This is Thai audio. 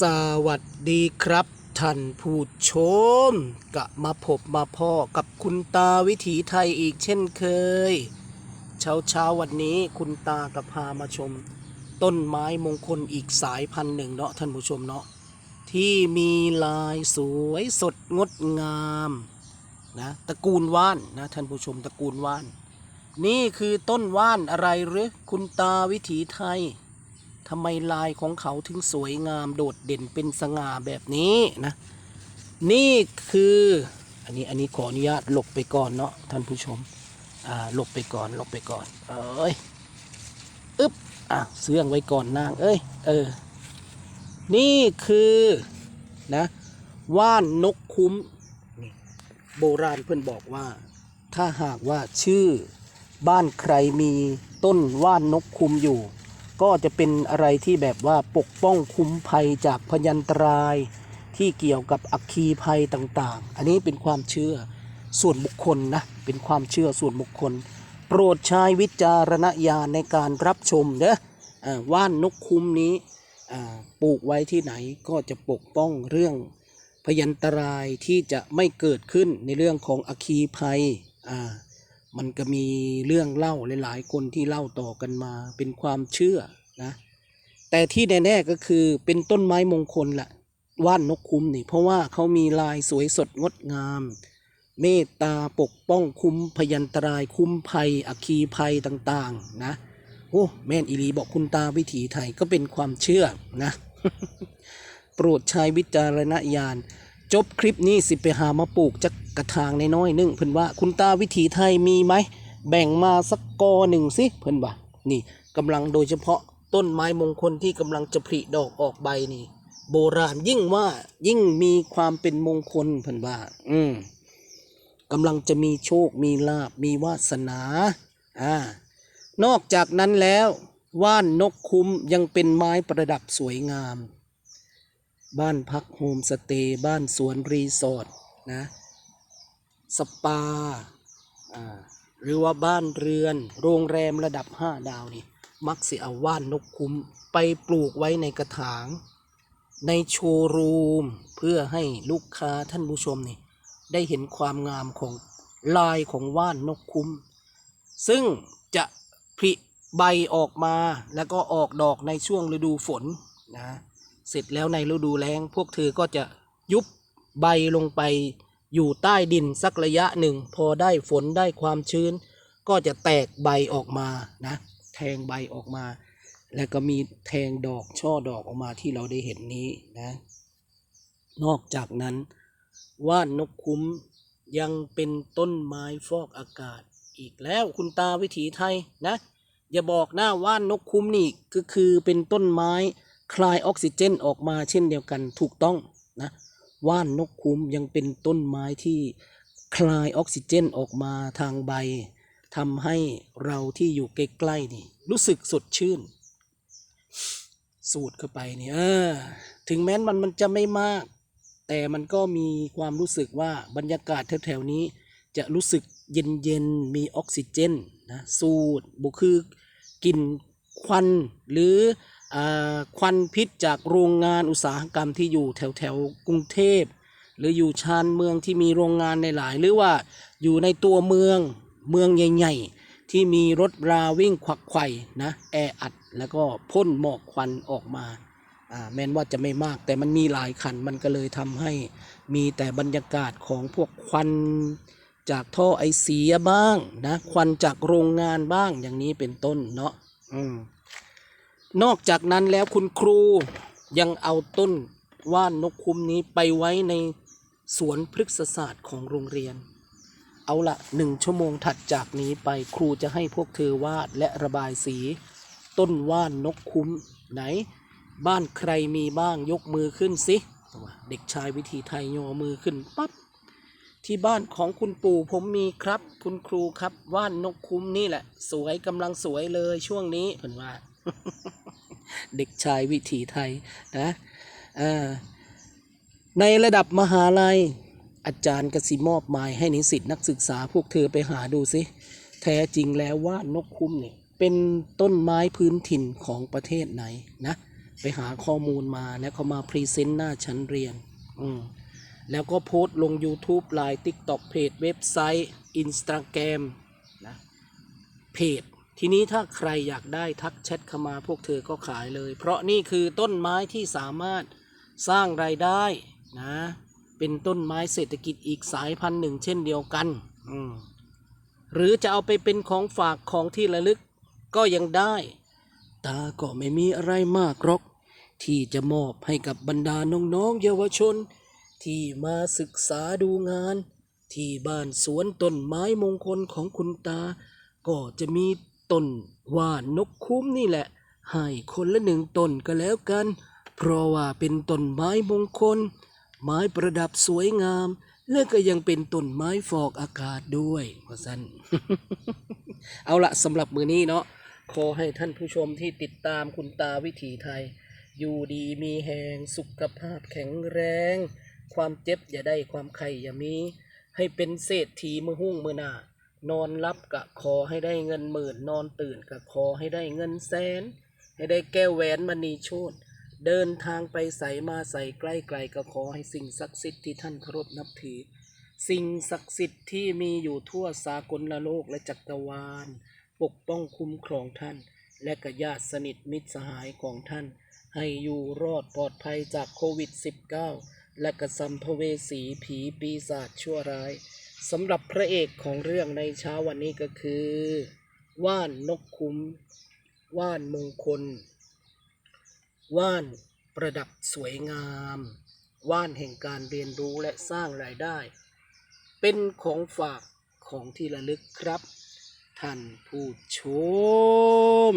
สวัสดีครับ ท่านผู้ชมกะมาพบมาพ่อกับคุณตาวิถีไทยอีกเช่นเคย เช้าเช้าวันนี้คุณตาก็พามาชม ต้นไม้มงคลอีกสายพันธุ์หนึ่งเนาะท่านผู้ชมเนาะที่มีลายสวยสดงดงามนะตระกูลว่านนะท่านผู้ชมตระกูลว่าน นี่คือต้นว่านอะไรหรือคุณตาวิถีไทย ทำไมลายของเขาถึงสวยงามโดดเด่นเป็นสง่าแบบนี้นะ นี่คืออันนี้อันนี้ขออนุญาตหลบไปก่อนเนาะท่านผู้ชมอ่าหลบไปก่อนหลบไปก่อน เอ้ยอึ๊บอะเสื่องไว้ก่อนนางเอ้ยเออ นี่คือนะว่านนกคุ้มโบราณเพื่อนบอกว่า ถ้าหากว่าชื่อบ้านใครมีต้นว่านนกคุ้มอยู่ ก็จะเป็นอะไรที่แบบว่าปกป้องคุ้มภัยจากพยันตราย ที่เกี่ยวกับอัคคีภัยต่างๆ อันนี้เป็นความเชื่อส่วนบุคคลนะ เป็นความเชื่อส่วนบุคคล โปรดใช้วิจารณญาณในการรับชมเด้อว่านนกคุ้มนี้ปลูกไว้ที่ไหนก็จะปกป้องเรื่องพยันตรายที่จะไม่เกิดขึ้นในเรื่องของอัคคีภัยอ่า มันก็มีเรื่องเล่าหลายๆ คนที่เล่าต่อกันมา เป็นความเชื่อนะแต่ที่แน่ๆก็คือเป็นต้นไม้มงคลแหละว่านนกคุ้มนี่ เพราะว่าเขามีลายสวยสดงดงาม เมตตาปกป้องคุ้มพยันตราย คุ้มภัยอัคคีภัยต่างๆ นะโอ้แม่นอีลีบอกคุณตาวิถีไทยก็เป็นความเชื่อนะ โปรดใช้วิจารณญาณจบคลิปนี้สิไปหามาปลูกจัก กระถางในน้อยหนึงเพิ่นว่าคุณตาวิถีไทยมีไหมแบ่งมาสักกอหนึ่งสิเพิ่นว่านี่กำลังโดยเฉพาะต้นไม้มงคลที่กำลังจะผลิดอกออกใบนี่ โบราณยิ่งว่ายิ่งมีความเป็นมงคลเพิ่นว่า อืมกำลังจะมีโชคมีลาบมีวาสนาอ่านอกจากนั้นแล้วว่านนกคุ้มยังเป็นไม้ประดับสวยงาม บ้านพักโฮมสเตย์บ้านสวนรีสอร์ทนะ สปาหรือว่าบ้านเรือน โรงแรมระดับ 5 ดาวนี่ มักสิเอาว่านนกคุ้มไปปลูกไว้ในกระถาง ในโชว์รูม เพื่อให้ลูกค้าท่านผู้ชมนี่ ได้เห็นความงามของลายของว่านนกคุ้ม ซึ่งจะผลิใบออกมาแล้วก็ออกดอกในช่วงฤดูฝนนะ เสร็จแล้วในฤดูแล้งพวกเธอก็จะยุบใบลงไป อยู่ใต้ดินสักระยะหนึ่ง พอได้ฝนได้ความชื้น ก็จะแตกใบออกมานะ แทงใบออกมา แล้วก็มีแทงดอกช่อดอกออกมาที่เราได้เห็นนี้นะ นอกจากนั้นว่านนกคุ้มยังเป็นต้นไม้ฟอกอากาศอีกแล้วคุณตาวิถีไทยนะ อย่าบอกนะว่านนกคุ้มนี่ก็คือเป็นต้นไม้คลายออกซิเจนออกมาเช่นเดียวกันถูกต้องนะ ว่านนกคุ้มยังเป็นต้นไม้ที่คลายออกซิเจนออกมาทางใบทำให้เราที่อยู่ใกล้ๆนี่ รู้สึกสดชื่น สูดเข้าไปนี่เออถึงแม้นมันมันจะไม่มาก แต่มันก็มีความรู้สึกว่าบรรยากาศแถวๆนี้ จะรู้สึกเย็นๆมีออกซิเจนนะสูดบุคือกลิ่นควันหรือ ควันพิษจากโรงงานอุตสาหกรรมที่อยู่แถวๆกรุงเทพ หรืออยู่ชานเมืองที่มีโรงงานในหลาย หรือว่าอยู่ในตัวเมืองเมืองใหญ่ ๆ ที่มีรถราวิ่งขวักไข่นะแออัดแล้วก็พ่นหมอกควันออกมาอ่าแม้นว่าจะไม่มากแต่มันมีหลายคันมันก็เลยทำให้มีแต่บรรยากาศของพวกควันจากท่อไอเสียบ้างนะควันจากโรงงานบ้างอย่างนี้เป็นต้นเนาะอืม นอกจากนั้นแล้วคุณครูยังเอาต้นว่านนกคุ้มนี้ไปไว้ในสวนพฤกษศาสตร์ของโรงเรียน เอาละหนึ่งชั่วโมงถัดจากนี้ไปครูจะให้พวกเธอวาดและระบายสี ต้นว่านนกคุ้มไหน บ้านใครมีบ้างยกมือขึ้นสิเด็กชายวิธีไทยโยมือขึ้นปั๊บที่บ้านของคุณปู่ผมมีครับ คุณครูครับว่านนกคุ้มนี่แหละ สวยกำลังสวยเลยช่วงนี้เพิ่นว่า เด็กชายวิถีไทยนะอ่าในระดับมหาลัยอาจารย์กสิมอบหมายให้นิสิตนักศึกษาพวกเธอไปหาดูสิแท้จริงแล้วว่านกคุ้มเนี่ยเป็นต้นไม้พื้นถิ่นของประเทศไหนนะ ไปหาข้อมูลมาแล้วเขามาพรีเซนต์หน้าชั้นเรียนอืมแล้วก็โพสต์ลง YouTube ไลน์ TikTok เพจเว็บไซต์ Instagram นะเพจ ทีนี้ถ้าใครอยากได้ทักแชทเข้ามาพวกเธอก็ขายเลย เพราะนี่คือต้นไม้ที่สามารถสร้างรายได้นะเป็นต้นไม้เศรษฐกิจอีกสายพันธุ์หนึ่งเช่นเดียวกันหรือจะเอาไปเป็นของฝากของที่ระลึกก็ยังได้ ตาก็ไม่มีอะไรมากหรอก ที่จะมอบให้กับบรรดาน้องๆเยาวชน ที่มาศึกษาดูงาน ที่บ้านสวนต้นไม้มงคลของคุณตา ก็จะมี ต้นว่านนกคุ้มนี่แหละ ให้คนละหนึ่งต้นก็แล้วกัน เพราะว่าเป็นต้นไม้มงคล ไม้ประดับสวยงาม และก็ยังเป็นต้นไม้ฟอกอากาศด้วยว่าสั้นเอาละสำหรับมือนี้เนาะขอให้ท่านผู้ชมที่ติดตามคุณตาวิถีไทย อยู่ดีมีแหงสุขภาพแข็งแรง ความเจ็บอย่าได้ความไข่อย่ามี ให้เป็นเศรษฐีมือหุ้งมือหน้า นอนรับกะขอให้ได้เงินหมื่น นอนตื่นกะขอให้ได้เงินแสน ให้ได้แก้วแหวนมณีโชตเดินทางไปใส่มาใส่ใกล้ไกลก็ขอให้สิ่งศักดิ์สิทธิ์ที่ท่านเคารพนับถือ สิ่งศักดิ์สิทธิ์ที่มีอยู่ทั่วสากลโลกและจักรวาล ปกป้องคุ้มครองท่าน และกญาติสนิทมิตรสหายของท่าน ให้อยู่รอดปลอดภัยจากโควิด -19 และกระสัมภเวสีผีปีศาจชั่วร้าย สำหรับพระเอกของเรื่องในเช้าวันนี้ก็คือ ว่านนกคุ้ม ว่านมงคล ว่านประดับสวยงาม ว่านแห่งการเรียนรู้และสร้างรายได้ เป็นของฝากของที่ระลึกครับ ท่านผู้ชม